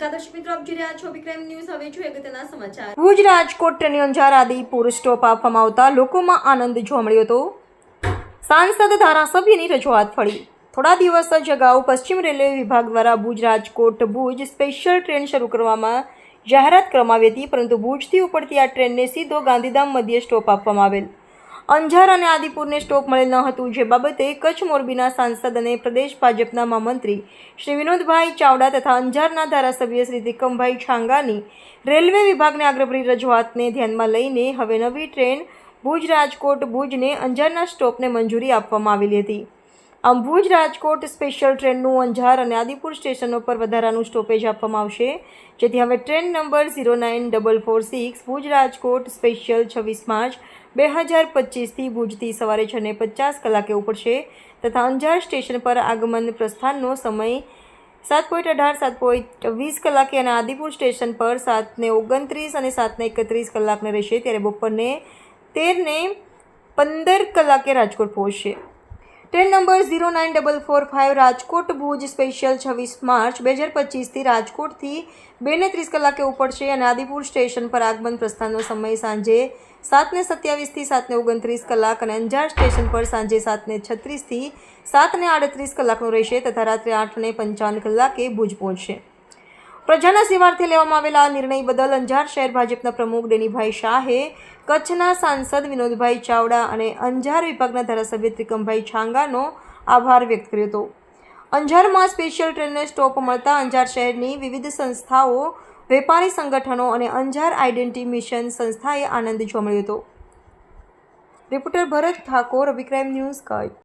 નમસ્કાર દર્શક મિત્રો, આપ જોઈ ભુજ રાજકોટ ટ્રેનની અંજાર આદિપુર સ્ટોપ આપવામાં આવતા લોકોમાં આનંદ જોવા મળ્યો હતો. સાંસદ ધારાસભ્યની રજૂઆત ફળી. થોડા દિવસ જ અગાઉ પશ્ચિમ રેલવે વિભાગ દ્વારા ભુજ રાજકોટ ભુજ સ્પેશિયલ ટ્રેન શરૂ કરવામાં જાહેરાત કરવામાં આવી હતી, પરંતુ ભુજથી ઉપડતી આ ટ્રેનને સીધો ગાંધીધામ મધ્ય સ્ટોપ આપવામાં આવેલ. અંજાર અને આદિપુરને સ્ટોક મળેલ ન હતું, જે બાબતે કચ્છ મોરબીના સાંસદ અને પ્રદેશ ભાજપના મહામંત્રી શ્રી વિનોદભાઈ ચાવડા તથા અંજારના ધારાસભ્ય શ્રી દિકમભાઈ છાંગાની રેલવે વિભાગને આગ્રભરી રજૂઆતને ધ્યાનમાં લઈને હવે નવી ટ્રેન ભુજ રાજકોટ ભુજને અંજારના સ્ટોપને મંજૂરી આપવામાં આવેલી હતી. આમ ભુજ રાજકોટ સ્પેશિયલ ટ્રેનનું અંજાર અને આદિપુર સ્ટેશનો પર વધારાનું સ્ટોપેજ આપવામાં આવશે. જેથી હવે train number zero nine double four six Bhuj Rajkot special છવ્વીસ માર્ચ બે હજાર પચીસથી ભુજથી સવારે છ ને પચાસ કલાકે ઉપડશે તથા અંજાર સ્ટેશન પર આગમન પ્રસ્થાનનો સમય સાત પોઈન્ટ અઢાર, સાત પોઈન્ટ વીસ કલાકે અને આદિપુર સ્ટેશન પર સાતને ઓગણત્રીસ અને સાતને એકત્રીસ કલાકને રહેશે. ત્યારે બપોરને તેરને પંદર કલાકે રાજકોટ પહોંચશે. Train number zero nine double four five Rajkot Bhuj special છવ્વીસ માર્ચ બે હજાર પચીસથી રાજકોટથી બેને ત્રીસ કલાકે ઉપડશે અને આદિપુર સ્ટેશન પર આગમન પ્રસ્થાનનો સમય સાંજે સાતને સત્યાવીસથી સાતને ઓગણત્રીસ કલાક અને અંજાર સ્ટેશન પર સાંજે સાતને છત્રીસથી સાતને આડત્રીસ કલાકનો રહેશે તથા રાત્રે આઠને પંચાવન કલાકે ભુજ પહોંચશે. પ્રજાના સેવાર્થે લેવામાં આવેલા આ નિર્ણય બદલ અંજાર શહેર ભાજપના પ્રમુખ ડેનીભાઈ શાહે, કચ્છના સાંસદ વિનોદભાઈ ચાવડા અને અંજાર વિભાગના ધારાસભ્ય ત્રિકમભાઈ છાંગાનો આભાર વ્યક્ત કર્યો હતો. અંજારમાં સ્પેશિયલ ટ્રેનને સ્ટોપ મળતા અંજાર શહેરની વિવિધ સંસ્થાઓ, વેપારી સંગઠનો અને અંજાર આઇડેન્ટિટી મિશન સંસ્થાએ આનંદ જોમળ્યો મળ્યો હતો. રિપોર્ટર ભરત ઠાકોર, અભિક્રાઇમ ન્યૂઝ કચ્છ.